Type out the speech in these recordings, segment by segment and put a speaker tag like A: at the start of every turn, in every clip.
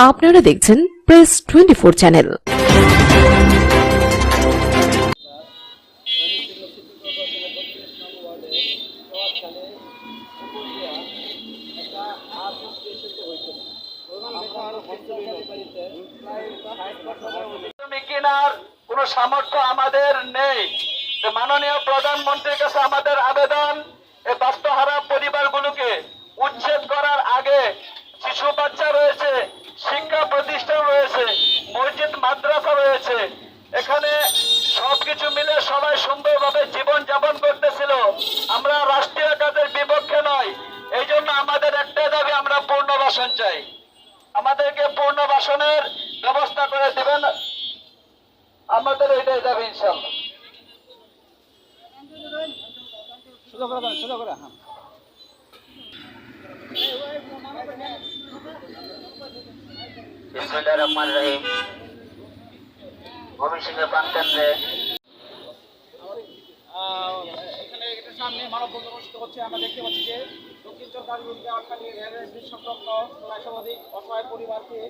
A: আপনারা দেখছেন press twenty four channel
B: কেনার কোনো সামর্থ্য আমাদের নেই। মাননীয় প্রধানমন্ত্রীর কাছে আমাদের আবেদন এই বাস্তুহারা পরিবারগুলোকে উচ্ছেদ করার আগে শিশু বাচ্চা রয়েছে শিক্ষা প্রতিষ্ঠান রয়েছে, মসজিদ, মাদ্রাসা রয়েছে। এখানে সবকিছু মিলে সবাই সুন্দরভাবে জীবন যাপন করতেছিল। আমরা রাষ্ট্রীয় কাজের বিপক্ষে নয় এই জন্য আমাদের একটাই দাবি, আমরা পূর্ণবাসন চাই। আমাদেরকে পূর্ণবাসনের ব্যবস্থা করে দিবেন। আমাদের এটাই যাবে ইনশাল্লাহ
C: বিসমুল্লাহ রহমান রহিম। ময়মনসিংহের প্রাণকেন্দ্রে
D: এখানে এটার সামনে মানববন্ধন অনুষ্ঠিত হচ্ছে। আমরা দেখতে পাচ্ছি যে দক্ষিণ বিরুদ্ধে অর্থাৎ রেলওয়ে সংলগ্ন প্রায় শতাধিক অসহায় পরিবারকে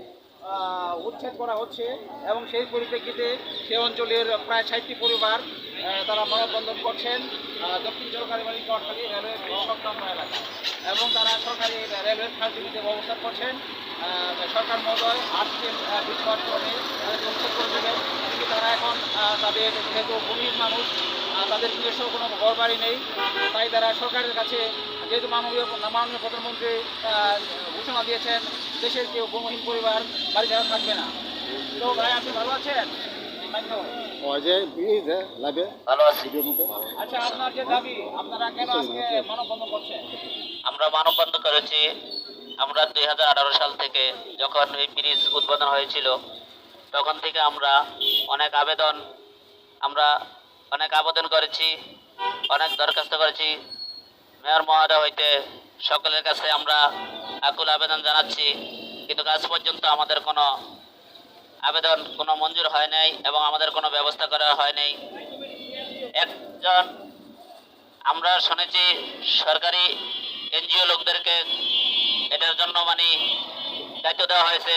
D: উচ্ছেদ করা হচ্ছে এবং সেই পরিপ্রেক্ষিতে সে অঞ্চলের প্রায় ষাটটি পরিবার তারা মানববন্ধন করছেন দক্ষিণ সরকারি বাড়িতে অর্থাৎ রেলওয়ে সংলগ্ন এলাকা এবং তারা সরকারি রেলওয়ের খাদ্যবিতে অবস্থান করছেন। সরকার মহোদয় আর্থিক বিস্ফোর করে উচ্ছেদ করে দেবেন। কিন্তু তারা এখন তাদের যেহেতু ভূমির মানুষ তাদের নিজস্ব কোনো ঘর বাড়ি নেই। তাই তারা সরকারের কাছে যেহেতু মাননীয় মাননীয় প্রধানমন্ত্রী ঘোষণা দিয়েছেন, দেশের কেউ ভূমিহীন পরিবার, বাড়ি ছাড়া থাকবে না। তো ভাই, আপনি ভালো আছেন?
C: ভালো আছি।
D: আচ্ছা আপনার যে দাবি আপনারা কেন আজকে মানববন্ধন করছেন?
C: আমরা মানববন্ধন করেছি। আমরা দুই হাজার আঠারো সাল থেকে যখন এই ব্রিজ উদ্বোধন হয়েছিল তখন থেকে আমরা অনেক আবেদন আমরা অনেক আবেদন করেছি অনেক দরখাস্ত করেছি। মেয়র মহোদয় হইতে সকলের কাছে আমরা আকুল আবেদন জানাচ্ছি। কিন্তু আজ পর্যন্ত আমাদের কোনো আবেদন কোনো মঞ্জুর হয় নাই এবং আমাদের কোনো ব্যবস্থা করা হয় নাই। একজন আমরা শুনেছি সরকারি এনজিও লোকদেরকে এটার জন্য মানে দায়িত্ব দেওয়া হয়েছে,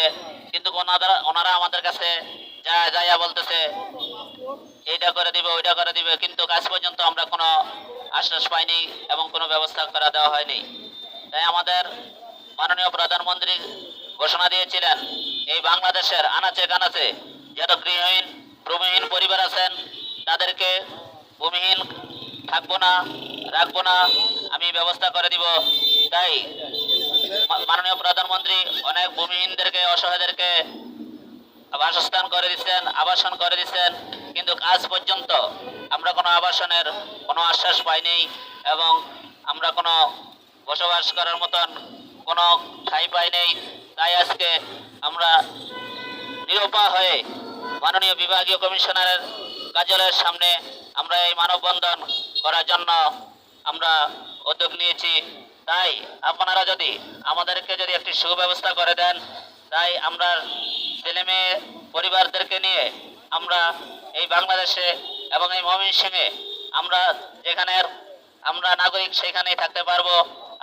C: কিন্তু ওনারা ওনারা আমাদের কাছে যা যাইয়া বলতেছে, এইটা করে দিবে, ওইটা করে দিবে, কিন্তু কাজ পর্যন্ত আমরা কোনো আশ্বাস পাইনি এবং কোনো ব্যবস্থা করা দেওয়া হয়নি। তাই আমাদের মাননীয় প্রধানমন্ত্রী ঘোষণা দিয়েছিলেন। এই বাংলাদেশের আনাচে কানাচে যত গৃহহীন, ভূমিহীন পরিবার আছেন, তাদেরকে ভূমিহীন থাকব না, রাখব না, আমি ব্যবস্থা করে দিব। তাই মাননীয় প্রধানমন্ত্রী অনেক ভূমিহীনদেরকে, অসহায়দেরকে বাসস্থান করে দিচ্ছেন, আবাসন করে দিচ্ছেন। কিন্তু আজ পর্যন্ত আমরা কোনো আবাসনের কোনো আশ্বাস পাইনি এবং আমরা কোনো বসবাস করার মতন কোনো ঠাই নেই। তাই আজকে আমরা নিরুপা হয়ে মাননীয় বিভাগীয় কমিশনারের কার্যালয়ের সামনে আমরা এই মানববন্ধন করার জন্য আমরা উদ্যোগ নিয়েছি। তাই আপনারা যদি আমাদেরকে যদি একটি সুব্যবস্থা করে দেন, তাই আমরা ছেলে মেয়ে পরিবারদেরকে নিয়ে আমরা এই বাংলাদেশে এবং এই ময়মনসিংহে আমরা যেখানের আমরা নাগরিক সেখানেই থাকতে পারব।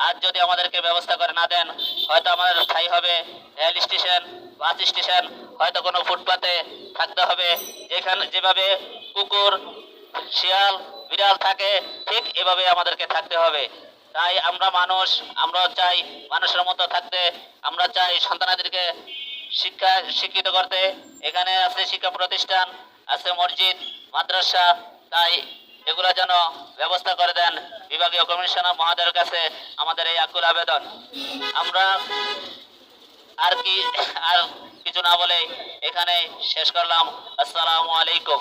C: আর যদি আমাদেরকে ব্যবস্থা করে না দেন, হয়তো আমাদের স্থায়ী হবে রেল স্টেশন, বাস স্টেশন, হয়তো কোনো ফুটপাতে থাকতে হবে। যেখানে যেভাবে কুকুর শিয়াল, বিড়াল থাকে, ঠিক এভাবে আমাদেরকে থাকতে হবে। তাই আমরা মানুষ আমরা চাই মানুষের মতো থাকতে, আমরা চাই সন্তানাদেরকে শিক্ষা, শিক্ষিত করতে। এখানে আছে শিক্ষা প্রতিষ্ঠান, আছে মসজিদ, মাদ্রাসা, তাই এগুলো যেন ব্যবস্থা করে দেন বিভাগীয় কমিশনার মহাদের কাছে আমাদের এই আকুল আবেদন। আমরা আর কি, আর কিছু না বলে এখানে শেষ করলাম। আসসালামু আলাইকুম।